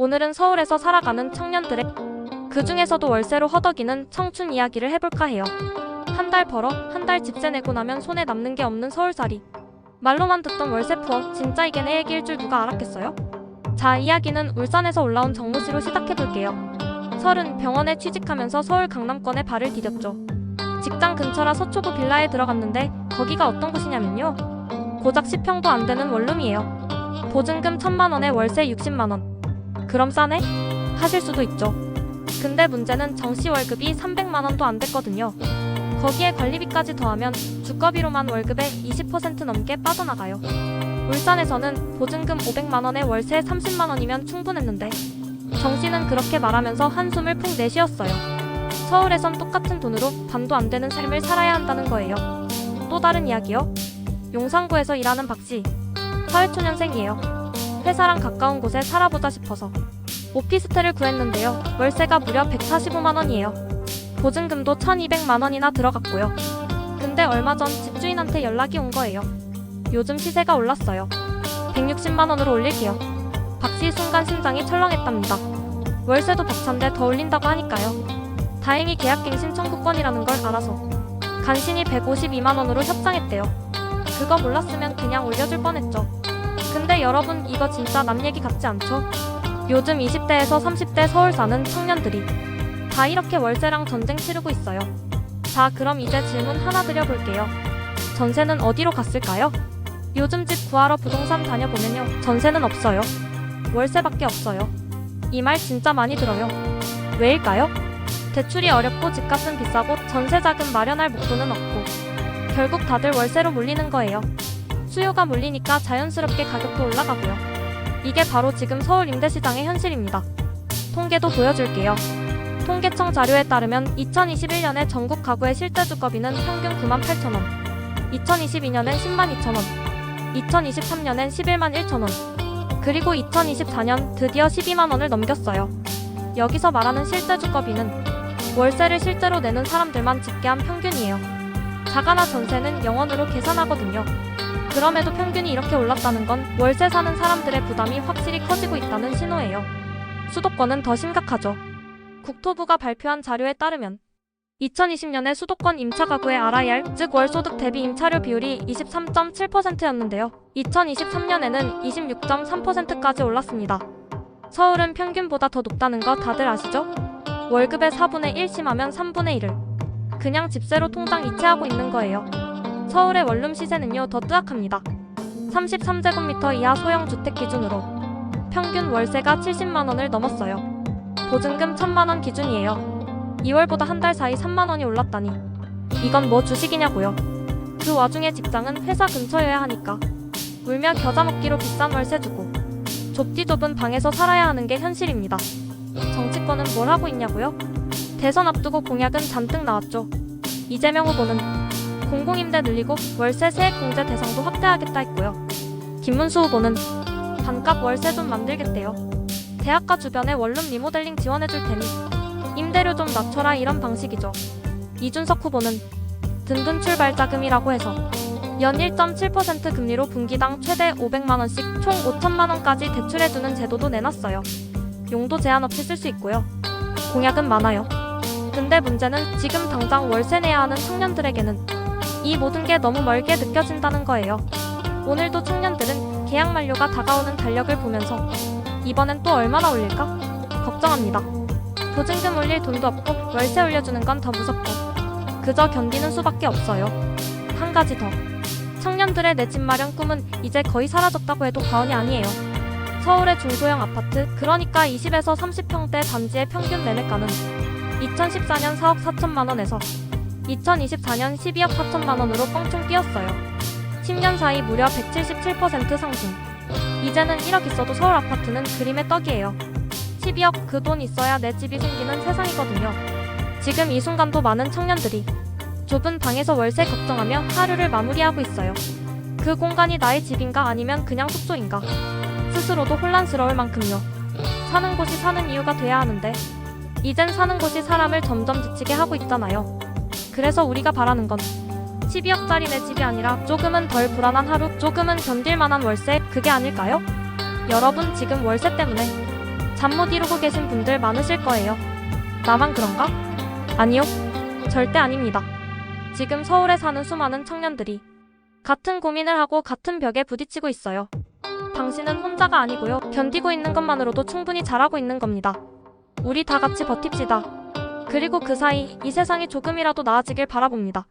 오늘은 서울에서 살아가는 청년들의 그 중에서도 월세로 허덕이는 청춘 이야기를 해볼까 해요. 한 달 벌어 한 달 집세 내고 나면 손에 남는 게 없는 서울살이. 말로만 듣던 월세 푸어 진짜 이게 내 얘기일 줄 누가 알았겠어요? 자 이야기는 울산에서 올라온 정모 씨로 시작해볼게요. 설은 병원에 취직하면서 서울 강남권에 발을 디뎠죠. 직장 근처라 서초구 빌라에 들어갔는데 거기가 어떤 곳이냐면요. 고작 10평도 안 되는 원룸이에요. 보증금 1000만 원에 월세 60만 원. 그럼 싸네? 하실 수도 있죠. 근데 문제는 정시 월급이 300만 원도 안 됐거든요. 거기에 관리비까지 더하면 주거비로만 월급의 20% 넘게 빠져나가요. 울산에서는 보증금 500만 원에 월세 30만 원이면 충분했는데 정씨는 그렇게 말하면서 한숨을 푹 내쉬었어요. 서울에선 똑같은 돈으로 반도 안 되는 삶을 살아야 한다는 거예요. 또 다른 이야기요. 용산구에서 일하는 박씨. 사회초년생이에요. 회사랑 가까운 곳에 살아보자 싶어서 오피스텔을 구했는데요. 월세가 무려 145만 원이에요. 보증금도 1,200만 원이나 들어갔고요. 근데 얼마 전 집주인한테 연락이 온 거예요. 요즘 시세가 올랐어요. 160만 원으로 올릴게요. 박씨 순간 심장이 철렁했답니다. 월세도 벅찬데 더 올린다고 하니까요. 다행히 계약갱신 청구권이라는 걸 알아서 간신히 152만 원으로 협상했대요. 그거 몰랐으면 그냥 올려줄 뻔했죠. 근데 여러분 이거 진짜 남 얘기 같지 않죠? 요즘 20대에서 30대 서울 사는 청년들이 다 이렇게 월세랑 전쟁 치르고 있어요. 자, 그럼 이제 질문 하나 드려볼게요. 전세는 어디로 갔을까요? 요즘 집 구하러 부동산 다녀보면요. 전세는 없어요. 월세밖에 없어요. 이 말 진짜 많이 들어요. 왜일까요? 대출이 어렵고 집값은 비싸고 전세 자금 마련할 목돈은 없고 결국 다들 월세로 몰리는 거예요. 수요가 몰리니까 자연스럽게 가격도 올라가고요. 이게 바로 지금 서울 임대시장의 현실입니다. 통계도 보여줄게요. 통계청 자료에 따르면 2021년에 전국 가구의 실제 주거비는 평균 9만 8천 원, 2022년엔 10만 2천 원, 2023년엔 11만 1천 원, 그리고 2024년 드디어 12만 원을 넘겼어요. 여기서 말하는 실제 주거비는 월세를 실제로 내는 사람들만 집계한 평균이에요. 자가나 전세는 영원으로 계산하거든요. 그럼에도 평균이 이렇게 올랐다는 건 월세 사는 사람들의 부담이 확실히 커지고 있다는 신호예요. 수도권은 더 심각하죠. 국토부가 발표한 자료에 따르면 2020년에 수도권 임차 가구의 RIR, 즉 월소득 대비 임차료 비율이 23.7%였는데요. 2023년에는 26.3%까지 올랐습니다. 서울은 평균보다 더 높다는 거 다들 아시죠? 월급의 4분의 1 심하면 3분의 1을 그냥 집세로 통장 이체하고 있는 거예요. 서울의 원룸 시세는요 더 뜨악합니다. 33제곱미터 이하 소형 주택 기준으로 평균 월세가 70만 원을 넘었어요. 보증금 1000만 원 기준이에요. 2월보다 한 달 사이 3만 원이 올랐다니. 이건 뭐 주식이냐고요. 그 와중에 직장은 회사 근처여야 하니까 울며 겨자 먹기로 비싼 월세 주고 좁디 좁은 방에서 살아야 하는 게 현실입니다. 정치권은 뭘 하고 있냐고요? 대선 앞두고 공약은 잔뜩 나왔죠. 이재명 후보는 공공임대 늘리고 월세 세액 공제 대상도 확대하겠다 했고요. 김문수 후보는 반값 월세 좀 만들겠대요. 대학가 주변에 원룸 리모델링 지원해줄 테니 임대료 좀 낮춰라 이런 방식이죠. 이준석 후보는 든든 출발 자금이라고 해서 연 1.7% 금리로 분기당 최대 500만 원씩 총 5천만 원까지 대출해주는 제도도 내놨어요. 용도 제한 없이 쓸 수 있고요. 공약은 많아요. 근데 문제는 지금 당장 월세 내야 하는 청년들에게는 이 모든 게 너무 멀게 느껴진다는 거예요. 오늘도 청년들은 계약 만료가 다가오는 달력을 보면서 이번엔 또 얼마나 올릴까? 걱정합니다. 보증금 올릴 돈도 없고 월세 올려주는 건 더 무섭고 그저 견디는 수밖에 없어요. 한 가지 더. 청년들의 내 집 마련 꿈은 이제 거의 사라졌다고 해도 과언이 아니에요. 서울의 중소형 아파트, 그러니까 20에서 30평대 단지의 평균 매매가는 2014년 4억 4천만 원에서 2024년 12억 4천만 원으로 뻥충 뛰었어요. 10년 사이 무려 177% 상승. 이제는 1억 있어도 서울 아파트는 그림의 떡이에요. 12억 그 돈 있어야 내 집이 생기는 세상이거든요. 지금 이 순간도 많은 청년들이 좁은 방에서 월세 걱정하며 하루를 마무리하고 있어요. 그 공간이 나의 집인가 아니면 그냥 숙소인가. 스스로도 혼란스러울 만큼요. 사는 곳이 사는 이유가 돼야 하는데 이젠 사는 곳이 사람을 점점 지치게 하고 있잖아요. 그래서 우리가 바라는 건 12억짜리 내 집이 아니라 조금은 덜 불안한 하루, 조금은 견딜 만한 월세, 그게 아닐까요? 여러분 지금 월세 때문에 잠 못 이루고 계신 분들 많으실 거예요. 나만 그런가? 아니요. 절대 아닙니다. 지금 서울에 사는 수많은 청년들이 같은 고민을 하고 같은 벽에 부딪히고 있어요. 당신은 혼자가 아니고요. 견디고 있는 것만으로도 충분히 잘하고 있는 겁니다. 우리 다 같이 버팁시다. 그리고 그 사이 이 세상이 조금이라도 나아지길 바라봅니다.